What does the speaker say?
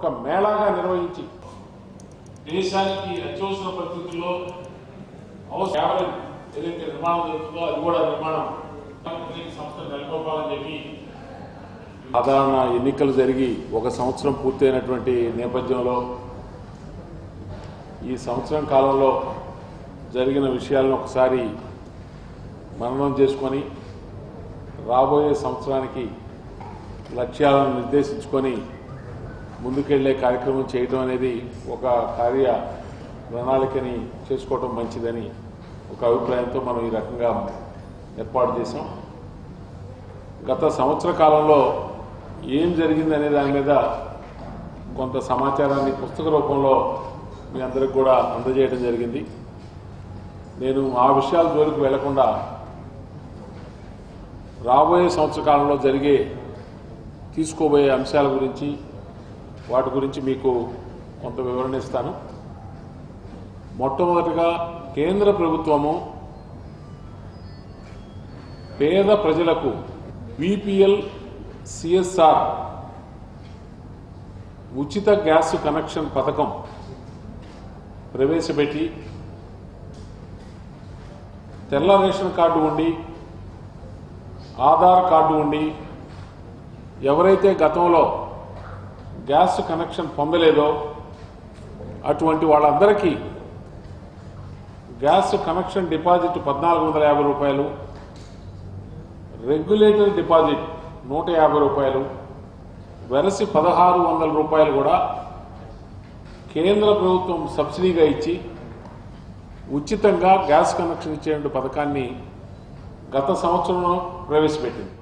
ఒక మేళాగా నిర్వహించి దేశానికి అత్యవసర పరిస్థితుల్లో కేవలం ఏదైతే నిర్మాణం జరుగుతుందో అది కూడా నిర్మాణం. సంస్థ నెలకొల్పాలని చెప్పి సాధారణ ఎన్నికలు జరిగి ఒక సంవత్సరం పూర్తయినటువంటి నేపథ్యంలో ఈ సంవత్సరం కాలంలో జరిగిన విషయాలను ఒకసారి మననం చేసుకొని రాబోయే సంవత్సరానికి లక్ష్యాలను నిర్దేశించుకొని ముందుకెళ్ళే కార్యక్రమం చేయడం అనేది ఒక కార్య ప్రణాళికని చేసుకోవటం మంచిదని ఒక అభిప్రాయంతో మనం ఈ రకంగా ఏర్పాటు చేశాం. గత సంవత్సర కాలంలో ఏం జరిగింది అనే దాని మీద కొంత సమాచారాన్ని పుస్తక రూపంలో మీ అందరికి కూడా అందజేయడం జరిగింది. నేను ఆ విషయాల జోలికి వెళ్ళకుండా రాబోయే సంవత్సర కాలంలో జరిగే తీసుకోబోయే అంశాల గురించి వాటి గురించి మీకు కొంత వివరణ ఇస్తాను. మొట్టమొదటిగా కేంద్ర ప్రభుత్వము పేద ప్రజలకు బీపీఎల్ సిఎస్ఆర్ ఉచిత గ్యాస్ కనెక్షన్ పథకం ప్రవేశపెట్టి తెల్ల రేషన్ కార్డు ఉండి ఆధార్ కార్డు ఉండి ఎవరైతే గతంలో గ్యాస్ కనెక్షన్ పొందలేదో అటువంటి వాళ్ళందరికీ గ్యాస్ కనెక్షన్ డిపాజిట్ పద్నాలుగు వందల యాభై రూపాయలు రెగ్యులేటరీ డిపాజిట్ నూట యాభై రూపాయలు వెరసి పదహారు వందల రూపాయలు కూడా కేంద్ర ప్రభుత్వం సబ్సిడీగా ఇచ్చి ఉచితంగా గ్యాస్ కనెక్షన్ ఇచ్చే పథకాన్ని గత సంవత్సరంలో ప్రవేశపెట్టింది.